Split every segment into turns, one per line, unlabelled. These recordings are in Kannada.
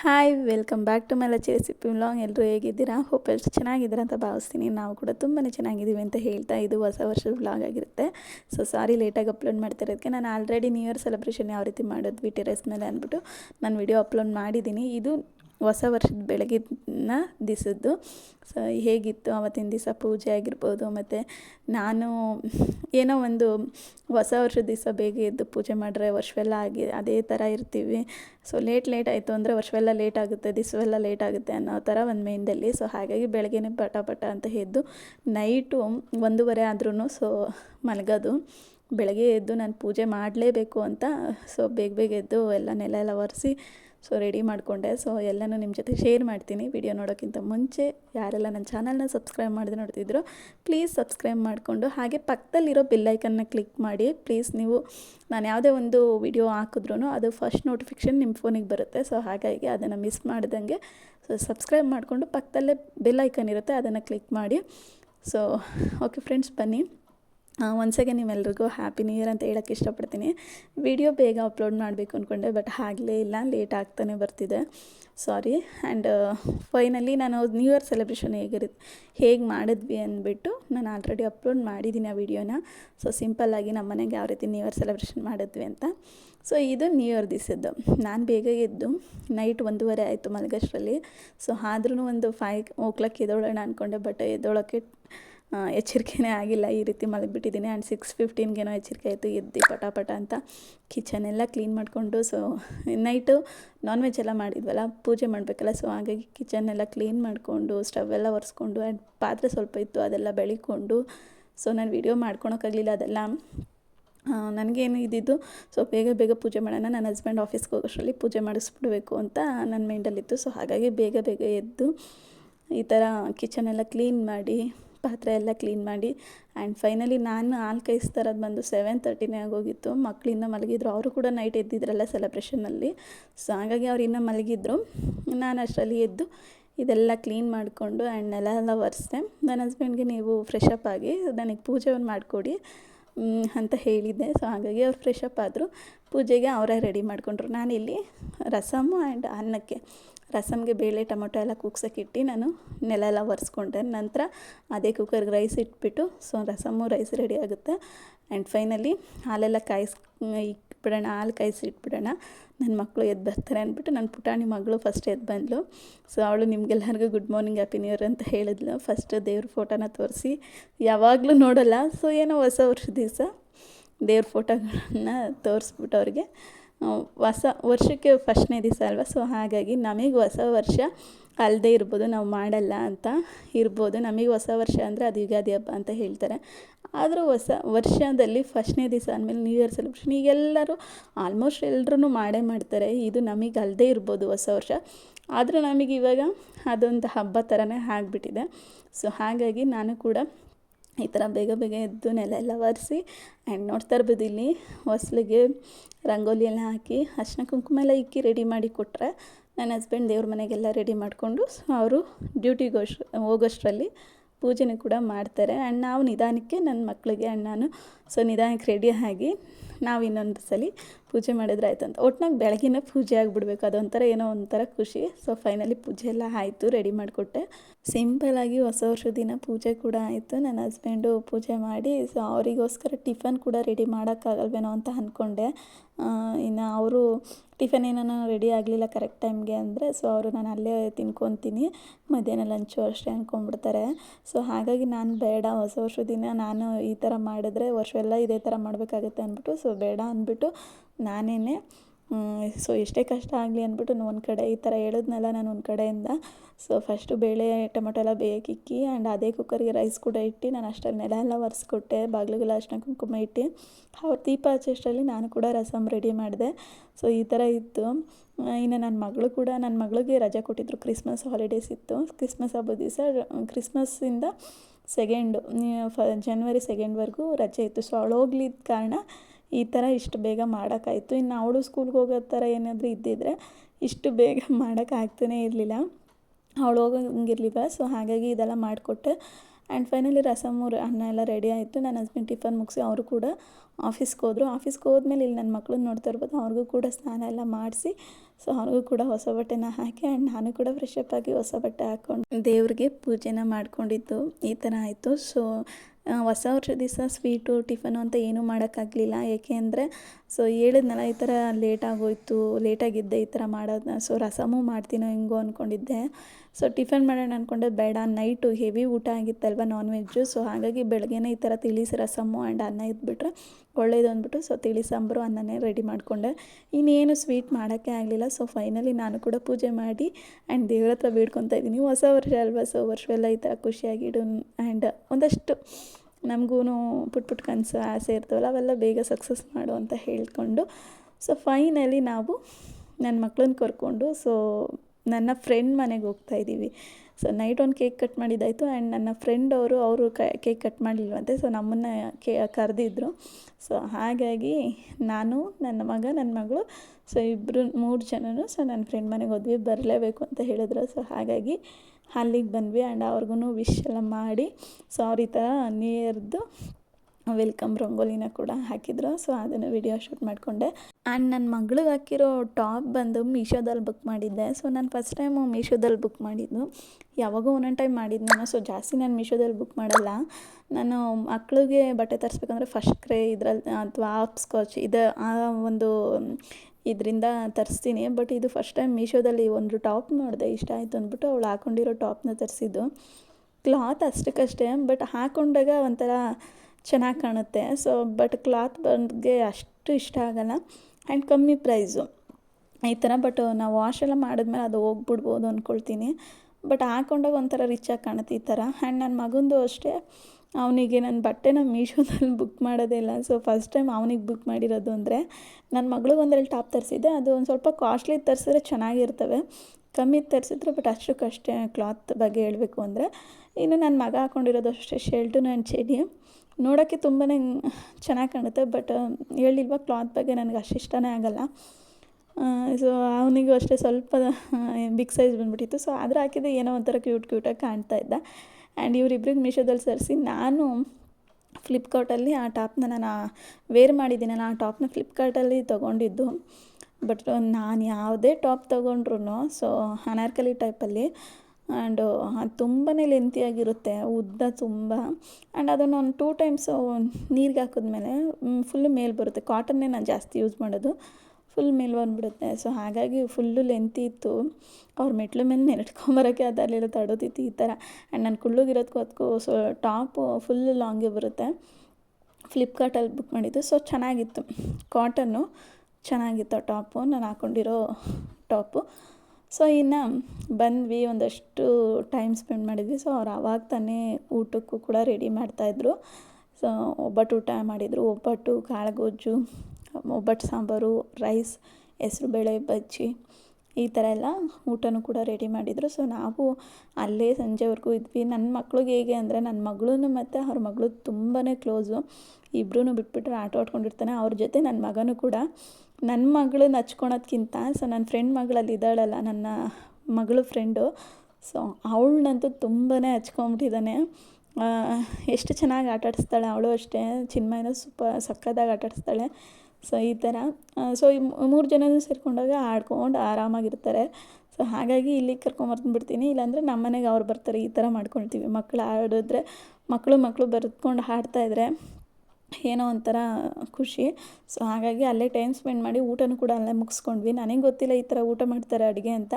Hi, welcome back to Melachi recipe vlog. ಎಲ್ಲರೂ ಹೇಗಿದ್ದೀರಾ? ಹೋಪ್ ಎಲ್ಲರೂ ಚೆನ್ನಾಗಿದ್ದೀರಾ ಅಂತ ಭಾವಿಸ್ತೀನಿ. ನಾವು ಕೂಡ ತುಂಬಾ ಚೆನ್ನಾಗಿದ್ದೀವಿ ಅಂತ ಹೇಳ್ತಾ ಇದು ಹೊಸ ವರ್ಷದ ವ್ಲಾಗ್ ಆಗಿರುತ್ತೆ. ಸೊ ಸಾರಿ ಲೇಟಾಗಿ ಅಪ್ಲೋಡ್ ಮಾಡ್ತಿರೋದಕ್ಕೆ ನಾನು ಆಲ್ರೆಡಿ ನ್ಯೂ ಇಯರ್ ಸೆಲೆಬ್ರೇಷನ್ ಯಾವ ರೀತಿ ಮಾಡೋದು ವಿ ಟೆರೆಸ್ ಮೇಲೆ ಅಂದ್ಬಿಟ್ಟು ನಾನು ವಿಡಿಯೋ ಅಪ್ಲೋಡ್ ಮಾಡಿದ್ದೀನಿ. ಇದು ಹೊಸ ವರ್ಷದ ಬೆಳಗಿನ ದಿವಸದ್ದು ಸೊ ಹೇಗಿತ್ತು ಆವತ್ತಿನ ದಿವಸ? ಪೂಜೆ ಆಗಿರ್ಬೋದು, ಮತ್ತು ನಾನು ಏನೋ ಒಂದು ಹೊಸ ವರ್ಷದ ದಿವಸ ಬೇಗ ಎದ್ದು ಪೂಜೆ ಮಾಡಿದ್ರೆ ವರ್ಷವೆಲ್ಲ ಆಗಿ ಅದೇ ಥರ ಇರ್ತೀವಿ. ಸೊ ಲೇಟ್ ಲೇಟ್ ಆಯಿತು ಅಂದರೆ ವರ್ಷವೆಲ್ಲ ಲೇಟ್ ಆಗುತ್ತೆ, ದಿವಸವೆಲ್ಲ ಲೇಟ್ ಆಗುತ್ತೆ ಅನ್ನೋ ಥರ ಒಂದು ಮೈಂಡಲ್ಲಿ. ಸೊ ಹಾಗಾಗಿ ಬೆಳಗ್ಗೆನೇ ಪಟ ಪಟ ಅಂತ ಎದ್ದು ನೈಟು ಒಂದೂವರೆ ಆದ್ರೂ ಸೊ ಮಲಗೋದು. ಬೆಳಗ್ಗೆ ಎದ್ದು ನಾನು ಪೂಜೆ ಮಾಡಲೇಬೇಕು ಅಂತ ಸೊ ಬೇಗ ಬೇಗ ಎದ್ದು ಎಲ್ಲ ನೆಲ ಎಲ್ಲ ಒರೆಸಿ ಸೊ ರೆಡಿ ಮಾಡಿಕೊಂಡೆ. ಸೊ ಎಲ್ಲನೂ ನಿಮ್ಮ ಜೊತೆ ಶೇರ್ ಮಾಡ್ತೀನಿ. ವಿಡಿಯೋ ನೋಡೋಕ್ಕಿಂತ ಮುಂಚೆ ಯಾರೆಲ್ಲ ನನ್ನ ಚಾನಲ್ನ ಸಬ್ಸ್ಕ್ರೈಬ್ ಮಾಡಿದೆ ನೋಡ್ತಿದ್ರು ಪ್ಲೀಸ್ ಸಬ್ಸ್ಕ್ರೈಬ್ ಮಾಡಿಕೊಂಡು, ಹಾಗೆ ಪಕ್ಕದಲ್ಲಿರೋ ಬೆಲ್ಲೈಕನ್ನ ಕ್ಲಿಕ್ ಮಾಡಿ. ಪ್ಲೀಸ್ ನೀವು, ನಾನು ಯಾವುದೇ ಒಂದು ವಿಡಿಯೋ ಹಾಕಿದ್ರೂ ಅದು ಫಸ್ಟ್ ನೋಟಿಫಿಕೇಷನ್ ನಿಮ್ಮ ಫೋನಿಗೆ ಬರುತ್ತೆ. ಸೊ ಹಾಗಾಗಿ ಅದನ್ನು ಮಿಸ್ ಮಾಡ್ದಂಗೆ ಸೊ ಸಬ್ಸ್ಕ್ರೈಬ್ ಮಾಡಿಕೊಂಡು ಪಕ್ಕದಲ್ಲೇ ಬೆಲ್ಲೈಕನ್ ಇರುತ್ತೆ, ಅದನ್ನು ಕ್ಲಿಕ್ ಮಾಡಿ. ಸೊ ಓಕೆ ಫ್ರೆಂಡ್ಸ್ ಬನ್ನಿ. ಒನ್ಸಗೆ ನಿಮ್ಮೆಲ್ರಿಗೂ ಹ್ಯಾಪಿ ನ್ಯೂ ಇಯರ್ ಅಂತ ಹೇಳೋಕ್ಕೆ ಇಷ್ಟಪಡ್ತೀನಿ. ವಿಡಿಯೋ ಬೇಗ ಅಪ್ಲೋಡ್ ಮಾಡಬೇಕು ಅಂದ್ಕೊಂಡೆ ಬಟ್ ಆಗಲೇ ಇಲ್ಲ ಲೇಟ್ ಆಗ್ತಾನೆ ಬರ್ತಿದೆ. ಸಾರಿ ಆ್ಯಂಡ್ ಫೈನಲಿ ನಾನು ನ್ಯೂ ಇಯರ್ ಸೆಲೆಬ್ರೇಷನ್ ಹೇಗಿರು, ಹೇಗೆ ಮಾಡಿದ್ವಿ ಅಂದ್ಬಿಟ್ಟು ನಾನು ಆಲ್ರೆಡಿ ಅಪ್ಲೋಡ್ ಮಾಡಿದ್ದೀನಿ ಆ ವಿಡಿಯೋನ ಸೊ ಸಿಂಪಲ್ಲಾಗಿ ನಮ್ಮ ಮನೆಗೆ ಯಾವ ರೀತಿ ನ್ಯೂ ಇಯರ್ ಸೆಲೆಬ್ರೇಷನ್ ಮಾಡಿದ್ವಿ ಅಂತ. ಸೊ ಇದು ನ್ಯೂ ಇಯರ್ ದಿವಸದ್ದು ನಾನು ಬೇಗ ಎದ್ದು ನೈಟ್ ಒಂದೂವರೆ ಆಯಿತು ಮಲಗಷ್ಟರಲ್ಲಿ. ಸೊ ಆದ್ರೂ ಒಂದು ಫೈವ್ ಓ ಕ್ಲಾಕ್ ಎದ್ದೋಳೋಣ ಅಂದ್ಕೊಂಡೆ ಬಟ್ ಎದ್ದೋಳೋಕ್ಕೆ ಎಚ್ಚರಿಕೆನೇ ಆಗಿಲ್ಲ. ಈ ರೀತಿ ಮಲಗಿಬಿಟ್ಟಿದ್ದೀನಿ ಆ್ಯಂಡ್ ಸಿಕ್ಸ್ ಫಿಫ್ಟೀನ್ಗೇನೋ ಎಚ್ಚರಿಕೆ ಆಯಿತು. ಎದ್ದು ಪಟಾಪಟ ಅಂತ ಅಂತ ಎಲ್ಲ ಕ್ಲೀನ್ ಮಾಡಿಕೊಂಡು ಸೊ ನೈಟು ನಾನ್ ವೆಜ್ ಎಲ್ಲ ಮಾಡಿದ್ವಲ್ಲ, ಪೂಜೆ ಮಾಡಬೇಕಲ್ಲ ಸೊ ಹಾಗಾಗಿ ಕಿಚನ್ ಎಲ್ಲ ಕ್ಲೀನ್ ಮಾಡಿಕೊಂಡು ಸ್ಟವ್ ಎಲ್ಲ ಒರೆಸ್ಕೊಂಡು ಆ್ಯಂಡ್ ಪಾತ್ರೆ ಸ್ವಲ್ಪ ಇತ್ತು, ಅದೆಲ್ಲ ಬೆಳಿಕೊಂಡು ಸೊ ನಾನು ವೀಡಿಯೋ ಮಾಡ್ಕೊಳೋಕ್ಕಾಗಲಿಲ್ಲ ಅದೆಲ್ಲ. ನನಗೇನು ಇದ್ದಿದ್ದು ಸೊ ಬೇಗ ಬೇಗ ಪೂಜೆ ಮಾಡೋಣ, ನನ್ನ ಹಸ್ಬೆಂಡ್ ಆಫೀಸ್ಗೆ ಹೋಗೋಷ್ಟರಲ್ಲಿ ಪೂಜೆ ಮಾಡಿಸ್ಬಿಡ್ಬೇಕು ಅಂತ ನನ್ನ ಮೈಂಡಲ್ಲಿತ್ತು ಸೊ ಹಾಗಾಗಿ ಬೇಗ ಬೇಗ ಎದ್ದು ಈ ಥರ ಕಿಚನೆಲ್ಲ ಕ್ಲೀನ್ ಮಾಡಿ ಪಾತ್ರೆ ಎಲ್ಲ ಕ್ಲೀನ್ ಮಾಡಿ ಆ್ಯಂಡ್ ಫೈನಲಿ ನಾನು ಹಾಲು ಕಾಯಿಸ್ತಾರದು ಬಂದು ಸೆವೆನ್ ತರ್ಟಿನೇ ಆಗೋಗಿತ್ತು. ಮಕ್ಕಳಿಂದ ಮಲಗಿದ್ರು. ಅವರು ಕೂಡ ನೈಟ್ ಎದ್ದಿದ್ರಲ್ಲ ಸೆಲೆಬ್ರೇಷನಲ್ಲಿ ಸೊ ಹಾಗಾಗಿ ಅವ್ರು ಇನ್ನೂ ಮಲಗಿದ್ರು. ನಾನು ಅಷ್ಟರಲ್ಲಿ ಎದ್ದು ಇದೆಲ್ಲ ಕ್ಲೀನ್ ಮಾಡಿಕೊಂಡು ಆ್ಯಂಡ್ ನೆಲ ಎಲ್ಲ ಒರೆಸ್ದೆ. ನನ್ನ ಹಸ್ಬೆಂಡ್ಗೆ ನೀವು ಫ್ರೆಶ್ ಅಪ್ ಆಗಿ, ನನಗೆ ಪೂಜೆ ಒಂದು ಮಾಡಿಕೊಡಿ. ಅಂತ ಹೇಳಿದ್ದೆ. ಸೊ ಹಾಗಾಗಿ ಅವ್ರು ಫ್ರೆಶ್ ಅಪ್ ಆದರು. ಪೂಜೆಗೆ ಅವರೇ ರೆಡಿ ಮಾಡಿಕೊಂಡ್ರು. ನಾನಿಲ್ಲಿ ರಸಮ್ಮು ಆ್ಯಂಡ್ ಅನ್ನಕ್ಕೆ. ರಸಮ್ಗೆ ಬೇಳೆ, ಟೊಮೊಟೊ ಎಲ್ಲ ಕೂಗ್ಸೋಕ್ಕಿಟ್ಟು ನಾನು ನೆಲ ಎಲ್ಲ ಒರೆಸ್ಕೊಂಡೆ. ನಂತರ ಅದೇ ಕುಕ್ಕರ್ಗೆ ರೈಸ್ ಇಟ್ಬಿಟ್ಟು ಸೊ ರಸಮ್ಮು ರೈಸ್ ರೆಡಿ ಆಗುತ್ತೆ. ಆ್ಯಂಡ್ ಫೈನಲಿ ಹಾಲೆಲ್ಲ ಕಾಯಿಸ್ ಇಟ್ಬಿಡೋಣ, ಹಾಲು ಕಾಯಿಸಿ ಇಟ್ಬಿಡೋಣ. ನನ್ನ ಮಕ್ಕಳು ಎದ್ದು ಬರ್ತಾರೆ ಅಂದ್ಬಿಟ್ಟು ನನ್ನ ಪುಟಾಣಿ ಮಗಳು ಫಸ್ಟ್ ಎದ್ದು ಬಂದಳು ಸೊ ಅವಳು ನಿಮಗೆಲ್ಲರಿಗೂ good morning happy new year ಅಂತ ಹೇಳಿದ್ಲು. ಫಸ್ಟ್ ದೇವ್ರ ಫೋಟೋನ ತೋರಿಸಿ. ಯಾವಾಗಲೂ ನೋಡೋಲ್ಲ. ಸೊ ಏನೋ ಹೊಸ ವರ್ಷ ದಿವಸ ದೇವ್ರ ಫೋಟೋಗಳನ್ನು ತೋರಿಸ್ಬಿಟ್ಟು ಅವ್ರಿಗೆ. ಹೊಸ ವರ್ಷಕ್ಕೆ ಫಸ್ಟ್ನೇ ದಿವಸ ಅಲ್ವಾ? ಸೊ ಹಾಗಾಗಿ ನಮಗೆ ಹೊಸ ವರ್ಷ ಅಲ್ಲದೆ ಇರ್ಬೋದು, ನಾವು ಮಾಡಲ್ಲ ಅಂತ ಇರ್ಬೋದು. ನಮಗೆ ಹೊಸ ವರ್ಷ ಅಂದರೆ ಅದು ಯುಗಾದಿ ಹಬ್ಬ ಅಂತ ಹೇಳ್ತಾರೆ. ಆದರೂ ಹೊಸ ವರ್ಷದಲ್ಲಿ ಫಸ್ಟ್ನೇ ದಿವಸ ಆದಮೇಲೆ ನ್ಯೂ ಇಯರ್ ಸೆಲೆಬ್ರೇಷನ್ ಈಗೆಲ್ಲರೂ ಆಲ್ಮೋಸ್ಟ್ ಎಲ್ಲರೂ ಮಾಡೇ ಮಾಡ್ತಾರೆ. ಇದು ನಮಗೆ ಅಲ್ಲದೆ ಇರ್ಬೋದು ಹೊಸ ವರ್ಷ. ಆದರೂ ನಮಗೆ ಇವಾಗ ಅದೊಂದು ಹಬ್ಬ ಥರನೇ ಆಗ್ಬಿಟ್ಟಿದೆ. ಸೊ ಹಾಗಾಗಿ ನಾನು ಕೂಡ ಈ ಥರ ಬೇಗ ಬೇಗ ಎದ್ದು ನೆಲ ಎಲ್ಲ ಒರೆಸಿ ಆ್ಯಂಡ್ ನೋಡ್ತಾ ಇರ್ಬೋದು ಇಲ್ಲಿ ಹೊಸ್ಲಿಗೆ ರಂಗೋಲಿ ಎಲ್ಲ ಹಾಕಿ ಅರ್ಶಿನ ಕುಂಕುಮ ಎಲ್ಲ ಇಕ್ಕಿ ರೆಡಿ ಮಾಡಿ ಕೊಟ್ಟರೆ ನನ್ನ ಹಸ್ಬೆಂಡ್ ದೇವ್ರ ಮನೆಗೆಲ್ಲ ರೆಡಿ ಮಾಡಿಕೊಂಡು ಅವರು ಡ್ಯೂಟಿಗೆ ಹೋಗೋಷ್ಟರಲ್ಲಿ ಪೂಜೆನೂ ಕೂಡ ಮಾಡ್ತಾರೆ. ಆ್ಯಂಡ್ ನಾವು ನಿಧಾನಕ್ಕೆ ನನ್ನ ಮಕ್ಕಳಿಗೆ ಆ್ಯಂಡ್ ನಾನು ಸೊ ನಿಧಾನಕ್ಕೆ ರೆಡಿ ಆಗಿ ನಾವು ಇನ್ನೊಂದು ಸಲ ಪೂಜೆ ಮಾಡಿದ್ರೆ ಆಯ್ತು ಅಂತ ಒಟ್ನಾಗ ಬೆಳಗಿನ ಪೂಜೆ ಆಗಿಬಿಡ್ಬೇಕು. ಅದೊಂಥರ ಏನೋ ಒಂಥರ ಖುಷಿ. ಸೊ ಫೈನಲಿ ಪೂಜೆ ಎಲ್ಲ ಆಯಿತು ರೆಡಿ ಮಾಡಿಕೊಟ್ಟೆ. ಸಿಂಪಲಾಗಿ ಹೊಸ ವರ್ಷದ ದಿನ ಪೂಜೆ ಕೂಡ ಆಯಿತು. ನನ್ನ ಹಸ್ಬೆಂಡು ಪೂಜೆ ಮಾಡಿ ಸೊ ಅವರಿಗೋಸ್ಕರ ಟಿಫನ್ ಕೂಡ ರೆಡಿ ಮಾಡೋಕ್ಕಾಗಲ್ವೇನೋ ಅಂತ ಅಂದ್ಕೊಂಡೆ ಇನ್ನು ಅವರು ಟಿಫನ್ ಏನೋ ರೆಡಿ ಆಗಲಿಲ್ಲ ಕರೆಕ್ಟ್ ಟೈಮ್ಗೆ ಅಂದರೆ ಸೊ ಅವರು ನಾನು ಅಲ್ಲೇ ತಿನ್ಕೊತೀನಿ. ಮಧ್ಯಾಹ್ನ ಲಂಚು ಅಷ್ಟೇ ಅಂದ್ಕೊಂಡ್ಬಿಡ್ತಾರೆ ಸೊ ಹಾಗಾಗಿ ನಾನು ಬೇಡ. ಹೊಸ ವರ್ಷದ ದಿನ ನಾನು ಈ ಥರ ಮಾಡಿದ್ರೆ ವರ್ಷವೆಲ್ಲ ಇದೇ ಥರ ಮಾಡಬೇಕಾಗತ್ತೆ ಅಂದ್ಬಿಟ್ಟು ಸೊ ಬೇಡ ಅಂದ್ಬಿಟ್ಟು ನಾನೇ ಸೊ ಎಷ್ಟೇ ಕಷ್ಟ ಆಗಲಿ ಅಂದ್ಬಿಟ್ಟು ಒಂದು ಕಡೆ ಈ ಥರ ಹೇಳಿದ್ನಲ್ಲ ನಾನು ಒಂದು ಕಡೆಯಿಂದ. ಸೊ ಫಸ್ಟು ಬೇಳೆ, ಟೊಮೊಟೊ ಎಲ್ಲ ಬೇಯಕ್ಕಿಕ್ಕಿ ಆ್ಯಂಡ್ ಅದೇ ಕುಕ್ಕರ್ಗೆ ರೈಸ್ ಕೂಡ ಇಟ್ಟು ನಾನು ಅಷ್ಟರಲ್ಲಿ ನೆಲ ಎಲ್ಲ ಒರೆಸ್ಕೊಟ್ಟೆ, ಬಾಗಿಲಿಗೆಲ್ಲ ಅರ್ಶಿನ ಕುಂಕುಮ ಇಟ್ಟು, ಅವ್ರು ದೀಪ ಹಚ್ಚೋಷ್ಟರಲ್ಲಿ ನಾನು ಕೂಡ ರಸಮ್ ರೆಡಿ ಮಾಡಿದೆ. ಸೊ ಈ ಥರ ಇತ್ತು. ಇನ್ನು ನನ್ನ ಮಗಳು ಕೂಡ ನನ್ನ ಮಗಳಿಗೆ ರಜೆ ಕೊಟ್ಟಿದ್ರು ಕ್ರಿಸ್ಮಸ್ ಹಾಲಿಡೇಸ್ ಇತ್ತು. ಕ್ರಿಸ್ಮಸ್ ಹಬ್ಬದ ದಿವಸ ಕ್ರಿಸ್ಮಸ್ಸಿಂದ ಸೆಕೆಂಡು ಫ ಜನ್ವರಿ ಸೆಕೆಂಡ್ವರೆಗೂ ರಜೆ ಇತ್ತು. ಸೊ ಅವಳು ಹೋಗ್ಲಿದ್ದ ಕಾರಣ ಈ ಥರ ಇಷ್ಟು ಬೇಗ ಮಾಡೋಕ್ಕಾಯ್ತು. ಇನ್ನು ಅವಳು ಸ್ಕೂಲ್ಗೆ ಹೋಗೋ ಥರ ಏನಾದರೂ ಇದ್ದಿದ್ರೆ ಇಷ್ಟು ಬೇಗ ಮಾಡೋಕ್ಕಾಗ್ತಾನೇ ಇರಲಿಲ್ಲ. ಅವಳು ಹೋಗಂಗಿರ್ಲಿಲ್ಲ ಸೊ ಹಾಗಾಗಿ ಇದೆಲ್ಲ ಮಾಡಿಕೊಟ್ಟೆ. ಆ್ಯಂಡ್ ಫೈನಲಿ ರಸಮ್ಮು ರ- ಅನ್ನ ಎಲ್ಲ ರೆಡಿ ಆಯಿತು. ನನ್ನ ಹಸ್ಬೆಂಡ್ ಟಿಫನ್ ಮುಗಿಸಿ ಅವರು ಕೂಡ ಆಫೀಸ್ಗೆ ಹೋದರು. ಆಫೀಸ್ಗೆ ಹೋದ್ಮೇಲೆ ಇಲ್ಲಿ ನನ್ನ ಮಕ್ಕಳನ್ನ ನೋಡ್ತಾ ಇರ್ಬೋದು. ಅವ್ರಿಗೂ ಕೂಡ ಸ್ನಾನ ಎಲ್ಲ ಮಾಡಿಸಿ. ಸೊ ಅವ್ರಿಗೂ ಕೂಡ ಹೊಸ ಬಟ್ಟೆನ ಹಾಕಿ ಆ್ಯಂಡ್ ನಾನು ಕೂಡ ಫ್ರೆಶ್ ಅಪ್ ಆಗಿ ಹೊಸ ಬಟ್ಟೆ ಹಾಕ್ಕೊಂಡು ದೇವ್ರಿಗೆ ಪೂಜೆನ ಮಾಡಿಕೊಂಡಿದ್ದು ಈ ಥರ ಆಯಿತು. ಸೊ ಹೊಸ ವರ್ಷ ದಿವಸ ಸ್ವೀಟು, ಟಿಫನು ಅಂತ ಏನೂ ಮಾಡೋಕ್ಕಾಗಲಿಲ್ಲ. ಏಕೆ ಅಂದರೆ ಸೊ ಹೇಳಿದ್ನಲ್ಲ, ಈ ಥರ ಲೇಟ್ ಆಗೋಯ್ತು ಲೇಟಾಗಿದ್ದೆ ಈ ಥರ ಮಾಡೋದನ್ನ ಸೊ ರಸಮೂ ಮಾಡ್ತೀನೋ ಹೆಂಗೋ ಅಂದ್ಕೊಂಡಿದ್ದೆ ಸೊ ಟಿಫನ್ ಮಾಡೋಣ ಅಂದ್ಕೊಂಡೆ ಬೇಡ ನೈಟು ಹೆವಿ ಊಟ ಆಗಿತ್ತಲ್ವ ನಾನ್ ವೆಜ್ಜು ಸೊ ಹಾಗಾಗಿ ಬೆಳಗ್ಗೆನೇ ಈ ಥರ ತಿಳಿಸಿ ರಸಮ್ಮು ಆ್ಯಂಡ್ ಅನ್ನ ಇದ್ಬಿಟ್ರೆ ಒಳ್ಳೇದು ಅಂದ್ಬಿಟ್ಟು ಸೊ ತಿಳಿ ಸಾಂಬಾರು ಅನ್ನನೇ ರೆಡಿ ಮಾಡಿಕೊಂಡೆ. ಇನ್ನೇನು ಸ್ವೀಟ್ ಮಾಡೋಕ್ಕೆ ಆಗಲಿಲ್ಲ. ಸೊ ಫೈನಲಿ ನಾನು ಕೂಡ ಪೂಜೆ ಮಾಡಿ ಆ್ಯಂಡ್ ದೇವ್ರ ಹತ್ರ ಬೇಡ್ಕೊತಾ ಇದ್ದೀನಿ. ಹೊಸ ವರ್ಷ ಅಲ್ವಾ? ಸೊ ವರ್ಷವೆಲ್ಲ ಈ ಥರ ಖುಷಿಯಾಗಿಡು ಆ್ಯಂಡ್ ಒಂದಷ್ಟು ನಮಗೂ ಪುಟ್ ಪುಟ್ ಕನಸು, ಆಸೆ ಇರ್ತವಲ್ಲ, ಅವೆಲ್ಲ ಬೇಗ ಸಕ್ಸಸ್ ಮಾಡು ಅಂತ ಹೇಳಿಕೊಂಡು. ಸೊ ಫೈನಲಿ ನಾವು ನನ್ನ ಮಕ್ಳನ್ನ ಕರ್ಕೊಂಡು ಸೊ ನನ್ನ ಫ್ರೆಂಡ್ ಮನೆಗೆ ಹೋಗ್ತಾ ಇದ್ದೀವಿ ಸೊ ನೈಟ್ ಒಂದು ಕೇಕ್ ಕಟ್ ಮಾಡಿದ್ದಾಯಿತು ಆ್ಯಂಡ್ ನನ್ನ ಫ್ರೆಂಡ್ ಅವರು ಅವರು ಕೇಕ್ ಕಟ್ ಮಾಡಲಿಲ್ವಂತೆ. ಸೊ ನಮ್ಮನ್ನು ಕೇ, ಕರೆದಿದ್ರು. ಸೊ ಹಾಗಾಗಿ ನಾನು, ನನ್ನ ಮಗ ನನ್ನ ಮಗಳು ಸೊ ಇಬ್ಬರು ಮೂರು ಜನನು ಸೊ ನನ್ನ ಫ್ರೆಂಡ್ ಮನೆಗೆ ಹೋದ್ವಿ. ಬರಲೇಬೇಕು ಅಂತ ಹೇಳಿದ್ರು. ಸೊ ಹಾಗಾಗಿ ಅಲ್ಲಿಗೆ ಬಂದ್ವಿ ಆ್ಯಂಡ್ ಅವ್ರಿಗೂ ವಿಶ್ ಎಲ್ಲ ಮಾಡಿ. ಸೊ ಅವ್ರು ಈ ಥರ ನ್ಯೂ ವೆಲ್ಕಮ್ ರಂಗೋಲಿನ ಕೂಡ ಹಾಕಿದ್ರು. ಸೊ ಅದನ್ನು ವಿಡಿಯೋ ಶೂಟ್ ಮಾಡಿಕೊಂಡೆ. ಆ್ಯಂಡ್ ನನ್ನ ಮಗಳಿಗೆ ಹಾಕಿರೋ ಟಾಪ್ ಬಂದು ಮೀಶೋದಲ್ಲಿ ಬುಕ್ ಮಾಡಿದ್ದೆ. ಸೊ ನಾನು ಫಸ್ಟ್ ಟೈಮು ಮೀಶೋದಲ್ಲಿ ಬುಕ್ ಮಾಡಿದ್ದು. ಯಾವಾಗೋ ಒಂದೊಂದು ಟೈಮ್ ಮಾಡಿದ್ದು ನಾನು ಸೊ ಜಾಸ್ತಿ ನಾನು ಮೀಶೋದಲ್ಲಿ ಬುಕ್ ಮಾಡಲ್ಲ. ನಾನು ಮಕ್ಳಿಗೆ ಬಟ್ಟೆ ತರಿಸ್ಬೇಕಂದ್ರೆ ಫಸ್ಟ್ ಕ್ರೇ ಇದ್ರಲ್ಲಿ ಅಥವಾ ಆಪ್ ಸ್ಕಾಚ್ ಇದು, ಆ, ಒಂದು ಇದರಿಂದ ತರಿಸ್ತೀನಿ. ಬಟ್ ಇದು ಫಸ್ಟ್ ಟೈಮ್ ಮೀಶೋದಲ್ಲಿ ಒಂದು ಟಾಪ್ ನೋಡಿದೆ, ಇಷ್ಟ ಆಯಿತು ಅಂದ್ಬಿಟ್ಟು ಅವಳು ಹಾಕೊಂಡಿರೋ ಟಾಪ್ನ ತರಿಸಿದ್ದು. ಕ್ಲಾತ್ ಅಷ್ಟಕ್ಕಷ್ಟೇ, ಬಟ್ ಹಾಕೊಂಡಾಗ ಒಂಥರ ಚೆನ್ನಾಗಿ ಕಾಣುತ್ತೆ. ಸೊ ಬಟ್ ಕ್ಲಾತ್ ಬಗ್ಗೆ ಅಷ್ಟು ಇಷ್ಟ ಆಗಲ್ಲ. ಆ್ಯಂಡ್ ಕಮ್ಮಿ ಪ್ರೈಸು ಈ ಥರ ಬಟ್ ನಾವು ವಾಶ್ ಎಲ್ಲ ಮಾಡಿದ್ಮೇಲೆ ಅದು ಹೋಗ್ಬಿಡ್ಬೋದು ಅಂದ್ಕೊಳ್ತೀನಿ ಬಟ್ ಹಾಕೊಂಡಾಗ ಒಂಥರ ಆಗಿ ಕಾಣುತ್ತೆ ಈ ಥರ ಆ್ಯಂಡ್ ನನ್ನ ಮಗಂದು ಅಷ್ಟೇ. ಅವನಿಗೆ ನನ್ನ ಬಟ್ಟೆನ ಮೀಶೋದಲ್ಲಿ ಬುಕ್ ಮಾಡೋದೇ ಇಲ್ಲ. ಸೊ ಫಸ್ಟ್ ಟೈಮ್ ಅವನಿಗೆ ಬುಕ್ ಮಾಡಿರೋದು ಅಂದರೆ ನನ್ನ ಮಗಳಿಗೆ ಒಂದರಲ್ಲಿ ಟಾಪ್ ತರಿಸಿದ್ದೆ. ಅದು ಒಂದು ಸ್ವಲ್ಪ ಕಾಸ್ಟ್ಲಿ ತರಿಸಿದ್ರೆ ಚೆನ್ನಾಗಿರ್ತವೆ. ಕಮ್ಮಿ ತರಿಸಿದ್ರು ಬಟ್ ಅಷ್ಟಕ್ಕಷ್ಟೇ ಕ್ಲಾತ್ ಬಗ್ಗೆ ಹೇಳಬೇಕು ಅಂದರೆ, ಇನ್ನು ನನ್ನ ಮಗ ಹಾಕ್ಕೊಂಡಿರೋದು ಅಷ್ಟೇ ಶರ್ಟು ನಾನು ಚಡಿ ನೋಡೋಕ್ಕೆ ತುಂಬಾ ಚೆನ್ನಾಗಿ ಕಾಣುತ್ತೆ, ಬಟ್ ಹೇಳಿಲ್ವ ಕ್ಲಾತ್ ಬಗ್ಗೆ ನನಗೆ ಅಷ್ಟು ಇಷ್ಟನೇ ಆಗಲ್ಲ. ಸೊ ಅವನಿಗೂ ಅಷ್ಟೇ ಸ್ವಲ್ಪ ಬಿಗ್ ಸೈಜ್ ಬಂದುಬಿಟ್ಟಿತ್ತು. ಸೊ ಆದರೆ ಹಾಕಿದ್ರೆ ಏನೋ ಒಂಥರ ಕ್ಯೂಟ್ ಕ್ಯೂಟಾಗಿ ಕಾಣ್ತಾ ಇದ್ದ. ಆ್ಯಂಡ್ ಇವರಿಬ್ರಿಗೆ ಮೀಶೋದಲ್ಲಿ ಸರಿಸಿ ನಾನು ಫ್ಲಿಪ್ಕಾರ್ಟಲ್ಲಿ ಆ ಟಾಪ್ನ ನಾನು ವೇರ್ ಮಾಡಿದ್ದೀನಲ್ಲ ಆ ಟಾಪ್ನ ಫ್ಲಿಪ್ಕಾರ್ಟಲ್ಲಿ ತೊಗೊಂಡಿದ್ದು. ಬಟ್, ನಾನು ಯಾವುದೇ ಟಾಪ್ ತೊಗೊಂಡ್ರು ಸೊ, ಅನಾರ್ಕಲಿ ಟೈಪಲ್ಲಿ ಆ್ಯಂಡ್ ಅದು ತುಂಬಾ ಲೆಂತಿಯಾಗಿರುತ್ತೆ ಉದ್ದ ತುಂಬ. ಆ್ಯಂಡ್ ಅದನ್ನು ಒಂದು ಟೂ ಟೈಮ್ಸ್ ನೀರಿಗೆ ಹಾಕಿದ್ಮೇಲೆ ಫುಲ್ಲು ಮೇಲೆ ಬರುತ್ತೆ. ಕಾಟನ್ನೇ ನಾನು ಜಾಸ್ತಿ ಯೂಸ್ ಮಾಡೋದು. ಫುಲ್ ಮೇಲೆ ಬಂದುಬಿಡುತ್ತೆ. ಸೊ ಹಾಗಾಗಿ ಫುಲ್ಲು ಲೆಂತಿ ಇತ್ತು. ಅವ್ರ ಮೆಟ್ಲು ಮೇಲೆ ನೆರಟ್ಕೊಂಬರೋಕ್ಕೆ ಅದರಲ್ಲೆಲ್ಲ ತಡೋತಿತ್ತು ಈ ಥರ ಆ್ಯಂಡ್ ನಾನು ಕುಳ್ಳಗಿರೋದಕ್ಕೂ ಅದಕ್ಕೂ ಸೊ ಟಾಪು ಫುಲ್ ಲಾಂಗೇ ಬರುತ್ತೆ. ಫ್ಲಿಪ್ಕಾರ್ಟಲ್ಲಿ ಬುಕ್ ಮಾಡಿದ್ದು. ಸೊ ಚೆನ್ನಾಗಿತ್ತು. ಕಾಟನ್ನು ಚೆನ್ನಾಗಿತ್ತು ಟಾಪು ನಾನು ಹಾಕ್ಕೊಂಡಿರೋ ಟಾಪು ಸೊ ಇನ್ನು ಬಂದ್ವಿ, ಒಂದಷ್ಟು ಟೈಮ್ ಸ್ಪೆಂಡ್ ಮಾಡಿದ್ವಿ. ಸೊ ಅವ್ರು ಆವಾಗ ತಾನೇ ಊಟಕ್ಕೂ ಕೂಡ ರೆಡಿ ಮಾಡ್ತಾಯಿದ್ರು ಸೊ ಒಬ್ಬಟ್ಟು ಊಟ ಮಾಡಿದರು. ಒಬ್ಬಟ್ಟು ಕಾಳುಗೊಜ್ಜು ಒಬ್ಬಟ್ಟು ಸಾಂಬಾರು ರೈಸ್ ಹೆಸ್ರುಬೇಳೆ ಬಜ್ಜಿ ಈ ಥರ ಎಲ್ಲ ಊಟನೂ ಕೂಡ ರೆಡಿ ಮಾಡಿದರು. ಸೊ ನಾವು ಅಲ್ಲೇ ಸಂಜೆವರೆಗೂ ಇದ್ವಿ. ನನ್ನ ಮಕ್ಳಿಗೆ ಹೇಗೆ ಅಂದರೆ ನನ್ನ ಮಗಳೂ ಮತ್ತು ಅವ್ರ ಮಗಳು ತುಂಬಾ ಕ್ಲೋಸು ಇಬ್ಬರೂ ಬಿಟ್ಬಿಟ್ರೆ ಆಟ ಆಡ್ಕೊಂಡಿರ್ತಾನೆ ಅವ್ರ ಜೊತೆ ನನ್ನ ಮಗನೂ ಕೂಡ. ನನ್ನ ಮಗಳನ್ನ ಹಚ್ಕೊಳೋದ್ಕಿಂತ ಸೊ ನನ್ನ ಫ್ರೆಂಡ್ ಮಗಳಲ್ಲಿ ಇದ್ದಾಳಲ್ಲ ನನ್ನ ಮಗಳು ಫ್ರೆಂಡು ಸೊ ಅವಳನ್ನಂತೂ ತುಂಬಾ ಹಚ್ಕೊಂಬಿಟ್ಟಿದ್ದಾನೆ ಎಷ್ಟು ಚೆನ್ನಾಗಿ ಆಟಾಡಿಸ್ತಾಳೆ ಅವಳು ಅಷ್ಟೇ. ಚಿನ್ಮಯನ ಸೂಪ ಸಕ್ಕತ್ತಾಗಿ ಆಟಾಡಿಸ್ತಾಳೆ. ಸೊ ಈ ಥರ ಸೊ ಮೂರು ಜನನೂ ಸೇರ್ಕೊಂಡಾಗ ಆಡ್ಕೊಂಡು ಆರಾಮಾಗಿರ್ತಾರೆ. ಸೊ ಹಾಗಾಗಿ ಇಲ್ಲಿಗೆ ಕರ್ಕೊಂಬರ್ದ್ಬಿಡ್ತೀನಿ ಇಲ್ಲಾಂದರೆ ನಮ್ಮ ಮನೆಗೆ ಅವ್ರು ಬರ್ತಾರೆ. ಈ ಥರ ಮಾಡ್ಕೊಳ್ತೀವಿ. ಮಕ್ಕಳು ಆಡಿದ್ರೆ ಮಕ್ಕಳು ಮಕ್ಕಳು ಬರ್ತ್ಕೊಂಡು ಹಾಡ್ತಾಯಿದ್ರೆ ಏನೋ ಒಂಥರ ಖುಷಿ. ಸೊ ಹಾಗಾಗಿ ಅಲ್ಲೇ ಟೈಮ್ ಸ್ಪೆಂಡ್ ಮಾಡಿ ಊಟನೂ ಕೂಡ ಅಲ್ಲೇ ಮುಗಿಸ್ಕೊಂಡ್ವಿ. ನನಗೆ ಗೊತ್ತಿಲ್ಲ ಈ ಥರ ಊಟ ಮಾಡ್ತಾರೆ ಅಡುಗೆ ಅಂತ.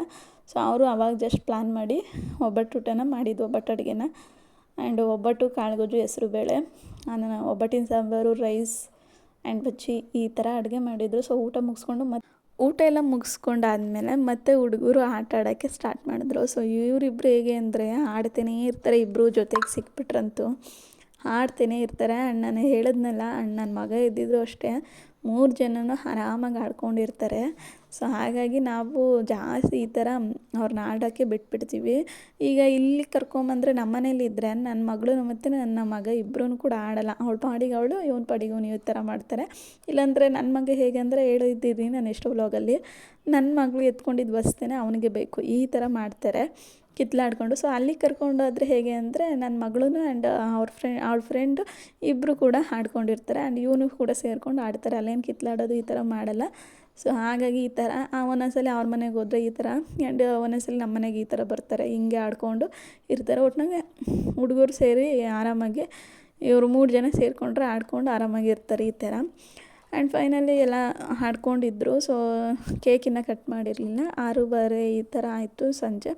ಸೊ ಅವರು ಅವಾಗ ಜಸ್ಟ್ ಪ್ಲ್ಯಾನ್ ಮಾಡಿ ಒಬ್ಬಟ್ಟು ಊಟನ ಮಾಡಿದ್ದು ಒಬ್ಬಟ್ಟು ಅಡುಗೆನ. ಆ್ಯಂಡ್ ಒಬ್ಬಟ್ಟು ಕಾಳುಗೊಜ್ಜು ಹೆಸರು ಬೇಳೆ ನಾನು ಒಬ್ಬಟ್ಟಿನ ಸಾಂಬಾರು ರೈಸ್ ಆ್ಯಂಡ್ ಬಜ್ಜಿ ಈ ಥರ ಅಡುಗೆ ಮಾಡಿದರು. ಸೊ ಊಟ ಮುಗಿಸ್ಕೊಂಡು ಮತ್ತು ಊಟ ಎಲ್ಲ ಮುಗಿಸ್ಕೊಂಡಾದ್ಮೇಲೆ ಮತ್ತೆ ಹುಡುಗರು ಆಟ ಆಡೋಕ್ಕೆ ಸ್ಟಾರ್ಟ್ ಮಾಡಿದ್ರು. ಸೊ ಇವರಿಬ್ಬರು ಹೇಗೆ ಅಂದರೆ ಆಡ್ತೇನೆ ಇರ್ತಾರೆ ಇಬ್ಬರು ಜೊತೆಗೆ ಸಿಕ್ಬಿಟ್ರಂತೂ. ಆಡ್ತಾನೇ ಇರ್ತಾರೆ. ಅಣ್ಣನ ನಾನು ಹೇಳಿದ್ನಲ್ಲ ನನ್ನ ಮಗ ಇದ್ದಿದ್ರು ಅಷ್ಟೇ. ಮೂರು ಜನನೂ ಆರಾಮಾಗಿ ಆಡ್ಕೊಂಡಿರ್ತಾರೆ. ಸೊ ಹಾಗಾಗಿ ನಾವು ಜಾಸ್ತಿ ಈ ಥರ ಅವ್ರನ್ನ ಆಡೋಕ್ಕೆ ಬಿಟ್ಬಿಡ್ತೀವಿ. ಈಗ ಇಲ್ಲಿ ಕರ್ಕೊಂಬಂದರೆ ನಮ್ಮ ಮನೇಲಿ ಇದ್ದರೆ ನನ್ನ ಮಗಳು ಮತ್ತು ನನ್ನ ಮಗ ಇಬ್ಬರೂ ಕೂಡ ಆಡಲ್ಲ. ಅವಳ ಪಾಡಿಗೆ ಅವಳು, ಇವನ ಪಾಡಿಗೆ ಇವನು ಈ ಥರ ಮಾಡ್ತಾರೆ. ಇಲ್ಲಾಂದರೆ ನನ್ನ ಮಗ ಹೇಗೆ ಅಂದರೆ ಹೇಳಿದ್ದೀನಿ ನಾನು ಎಷ್ಟೋ ವ್ಲಾಗಲ್ಲಿ ನನ್ನ ಮಗಳು ಎತ್ಕೊಂಡಿದ್ದು ಬಸ್ತೇನೆ ಅವನಿಗೆ ಬೇಕು. ಈ ಥರ ಮಾಡ್ತಾರೆ. ಕಿತ್ಲಾಡ್ಕೊಂಡು. ಸೊ ಅಲ್ಲಿ ಕರ್ಕೊಂಡೋದ್ರೆ ಹೇಗೆ ಅಂದರೆ ನನ್ನ ಮಗಳೂ ಆ್ಯಂಡ್ ಅವ್ರ ಫ್ರೆಂಡ್ ಅವಳ ಫ್ರೆಂಡು ಇಬ್ಬರು ಕೂಡ ಆಡ್ಕೊಂಡಿರ್ತಾರೆ. ಆ್ಯಂಡ್ ಇವನು ಕೂಡ ಸೇರ್ಕೊಂಡು ಆಡ್ತಾರೆ. ಅಲ್ಲೇನು ಕಿತ್ಲಾಡೋದು ಈ ಥರ ಮಾಡಲ್ಲ. ಸೊ ಹಾಗಾಗಿ ಈ ಥರ ಒಂದೊಂದ್ಸಲಿ ಅವ್ರ ಮನೆಗೆ ಹೋದ್ರೆ ಈ ಥರ ಆ್ಯಂಡ್ ಒಂದೊಂದ್ಸಲಿ ನಮ್ಮ ಮನೆಗೆ ಈ ಥರ ಬರ್ತಾರೆ. ಹಿಂಗೆ ಆಡ್ಕೊಂಡು ಇರ್ತಾರೆ. ಒಟ್ಟಿನಾಗೆ ಹುಡುಗರು ಸೇರಿ ಆರಾಮಾಗಿ, ಇವರು ಮೂರು ಜನ ಸೇರಿಕೊಂಡ್ರೆ ಆಡ್ಕೊಂಡು ಆರಾಮಾಗಿ ಇರ್ತಾರೆ ಈ ಥರ ಆ್ಯಂಡ್ ಫೈನಲಿ ಎಲ್ಲ ಹಾಡ್ಕೊಂಡಿದ್ರು ಸೊ ಕೇಕಿನ ಕಟ್ ಮಾಡಿರಲಿಲ್ಲ. ಆರೂವರೆ ಈ ಥರ ಆಯಿತು ಸಂಜೆ.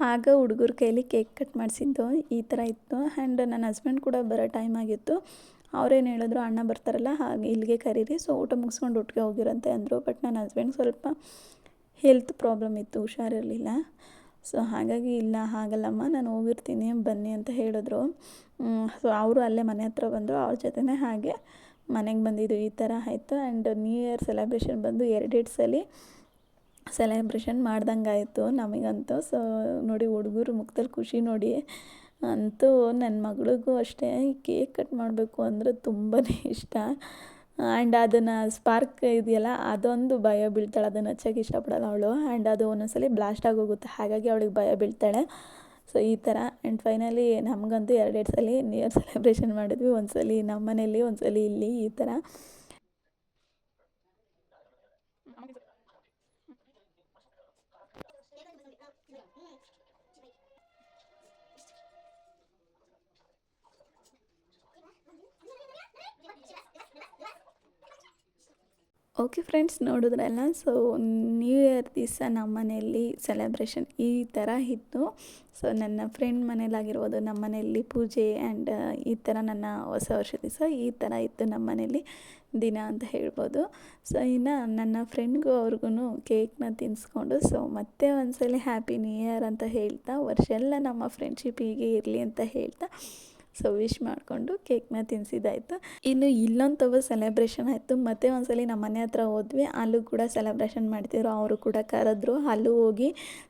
ಆಗ ಹುಡುಗರ ಕೈಲಿ ಕೇಕ್ ಕಟ್ ಮಾಡಿಸಿದ್ದು, ಈ ಥರ ಇತ್ತು. ಆ್ಯಂಡ್ ನನ್ನ ಹಸ್ಬೆಂಡ್ ಕೂಡ ಬರೋ ಟೈಮ್ ಆಗಿತ್ತು. ಅವ್ರೇನು ಹೇಳಿದ್ರು, ಅಣ್ಣ ಬರ್ತಾರಲ್ಲ, ಹಾಗೆ ಇಲ್ಲಿಗೆ ಕರೀರಿ. ಸೊ ಊಟ ಮುಗಿಸ್ಕೊಂಡು ಒಟ್ಟಿಗೆ ಹೋಗಿರಂತೆ ಅಂದರು. ಬಟ್ ನನ್ನ ಹಸ್ಬೆಂಡ್ ಸ್ವಲ್ಪ ಹೆಲ್ತ್ ಪ್ರಾಬ್ಲಮ್ ಇತ್ತು, ಹುಷಾರಿರಲಿಲ್ಲ. ಸೊ ಹಾಗಾಗಿ ಇಲ್ಲ, ಹಾಗಲ್ಲಮ್ಮ, ನಾನು ಹೋಗಿರ್ತೀನಿ, ಬನ್ನಿ ಅಂತ ಹೇಳಿದ್ರು. ಸೊ ಅವರು ಅಲ್ಲೇ ಮನೆ ಹತ್ರ ಬಂದರು. ಅವ್ರ ಜೊತೆನೇ ಹಾಗೆ ಮನೆಗೆ ಬಂದಿದ್ದು. ಈ ಥರ ಆಯಿತು. ಆ್ಯಂಡ್ ನ್ಯೂ ಇಯರ್ ಸೆಲೆಬ್ರೇಷನ್ ಬಂದು ಎರಡೆರಡು ಸಲ ಸೆಲೆಬ್ರೇಷನ್ ಮಾಡ್ದಂಗೆ ಆಯಿತು ನಮಗಂತೂ. ಸೊ ನೋಡಿ ಹುಡುಗರು ಮುಖದಲ್ಲಿ ಖುಷಿ ನೋಡಿ. ಅಂತೂ ನನ್ನ ಮಗಳಿಗೂ ಅಷ್ಟೇ ಕೇಕ್ ಕಟ್ ಮಾಡಬೇಕು ಅಂದರೆ ತುಂಬಾ ಇಷ್ಟ. ಆ್ಯಂಡ್ ಅದನ್ನು ಸ್ಪಾರ್ಕ್ ಇದೆಯಲ್ಲ, ಅದೊಂದು ಭಯ ಬೀಳ್ತಾಳೆ. ಅದನ್ನು ಹಚ್ಚೋಕೆ ಇಷ್ಟಪಡೋಲ್ಲ ಅವಳು. ಆ್ಯಂಡ್ ಅದು ಒಂದೊಂದ್ಸಲಿ ಬ್ಲಾಸ್ಟ್ ಆಗೋಗುತ್ತೆ. ಹಾಗಾಗಿ ಅವಳಿಗೆ ಭಯ ಬೀಳ್ತಾಳೆ. ಸೊ ಈ ಥರ. ಆ್ಯಂಡ್ ಫೈನಲಿ ನಮಗಂತೂ ಎರಡೆರಡು ಸಲ ನ್ಯೂ ಸೆಲೆಬ್ರೇಷನ್ ಮಾಡಿದ್ವಿ ಒಂದು ಸಲ ನಮ್ಮ ಮನೇಲಿ ಒಂದ್ಸಲಿ ಸಲ ಇಲ್ಲಿ, ಈ ಥರ. ಓಕೆ ಫ್ರೆಂಡ್ಸ್ ನೋಡಿದ್ರಲ್ಲ? ಸೊ ನ್ಯೂ ಇಯರ್ ದಿವಸ ನಮ್ಮ ಮನೆಯಲ್ಲಿ ಸೆಲೆಬ್ರೇಷನ್ ಈ ಥರ ಇತ್ತು. ಸೊ ನನ್ನ ಫ್ರೆಂಡ್ ಮನೇಲಾಗಿರ್ಬೋದು ನಮ್ಮ ಮನೆಯಲ್ಲಿ ಪೂಜೆ ಆ್ಯಂಡ್ ಈ ಥರ ನನ್ನ ಹೊಸ ವರ್ಷ ದಿವಸ ಈ ಥರ ಇತ್ತು ನಮ್ಮ ಮನೆಯಲ್ಲಿ ದಿನ ಅಂತ ಹೇಳ್ಬೋದು. ಸೊ ಇನ್ನು ನನ್ನ ಫ್ರೆಂಡ್ಗೂ ಅವ್ರಿಗೂ ಕೇಕ್ನ ತಿನ್ನಿಸ್ಕೊಂಡು ಸೊ ಮತ್ತೆ ಒಂದ್ಸಲ ಹ್ಯಾಪಿ ನ್ಯೂ ಇಯರ್ ಅಂತ ಹೇಳ್ತಾ ವರ್ಷ ಎಲ್ಲ ನಮ್ಮ ಫ್ರೆಂಡ್ಶಿಪ್ ಹೀಗೆ ಇರಲಿ ಅಂತ ಹೇಳ್ತಾ ಸೊ ವಿಶ್ ಮಾಡಿಕೊಂಡು ಕೇಕ್ನ ತಿನ್ಸಿದಾಯ್ತು ಇನ್ನು ಇಲ್ಲೊಂದು ಸೆಲೆಬ್ರೇಷನ್ ಆಯಿತು. ಮತ್ತೆ ಒಂದ್ಸಲಿ ನಮ್ಮ ಮನೆ ಹತ್ರ ಹೋದ್ವಿ. ಅಲ್ಲೂ ಕೂಡ ಸೆಲೆಬ್ರೇಷನ್ ಮಾಡ್ತಿದ್ರು. ಅವರು ಕೂಡ ಕರೆದ್ರು. ಅಲ್ಲೂ ಹೋಗಿ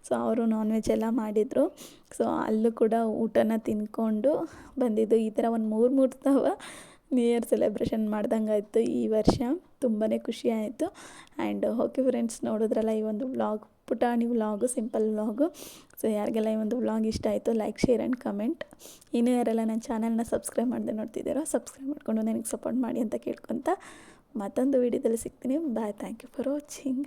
ಸೊ ಅವರು ನಾನ್ ವೆಜ್ ಎಲ್ಲ ಮಾಡಿದರು. ಸೊ ಅಲ್ಲೂ ಕೂಡ ಊಟನ ತಿನ್ಕೊಂಡು ಬಂದಿದ್ದು. ಈ ಥರ ಒಂದು ಮೂರು ಮೂರು ತವ ನ್ಯೂ ಇಯರ್ ಸೆಲೆಬ್ರೇಷನ್ ಮಾಡ್ದಂಗೆ ಆಯಿತು ಈ ವರ್ಷ. ತುಂಬಾ ಖುಷಿ ಆಯಿತು. ಆ್ಯಂಡ್ ಓಕೆ ಫ್ರೆಂಡ್ಸ್ ನೋಡಿದ್ರಲ್ಲ ಈ ಒಂದು ವ್ಲಾಗ್ ಪುಟಾಣಿ ವ್ಲಾಗು ಸಿಂಪಲ್ ವ್ಲಾಗು ಸೊ ಯಾರಿಗೆಲ್ಲ ಈ ಒಂದು ವ್ಲಾಗ್ ಇಷ್ಟ ಆಯಿತು ಲೈಕ್ ಶೇರ್ ಆ್ಯಂಡ್ ಕಮೆಂಟ್ ಇನ್ನೂ ಯಾರೆಲ್ಲ ನನ್ನ ಚಾನಲ್ನ ಸಬ್ಸ್ಕ್ರೈಬ್ ಮಾಡದೆ ನೋಡ್ತಿದ್ದೀರೋ ಸಬ್ಸ್ಕ್ರೈಬ್ ಮಾಡಿಕೊಂಡು ನನಗೆ ಸಪೋರ್ಟ್ ಮಾಡಿ ಅಂತ ಕೇಳ್ಕೊತ ಮತ್ತೊಂದು ವೀಡಿಯೋದಲ್ಲಿ ಸಿಗ್ತೀನಿ. Bye thank you for watching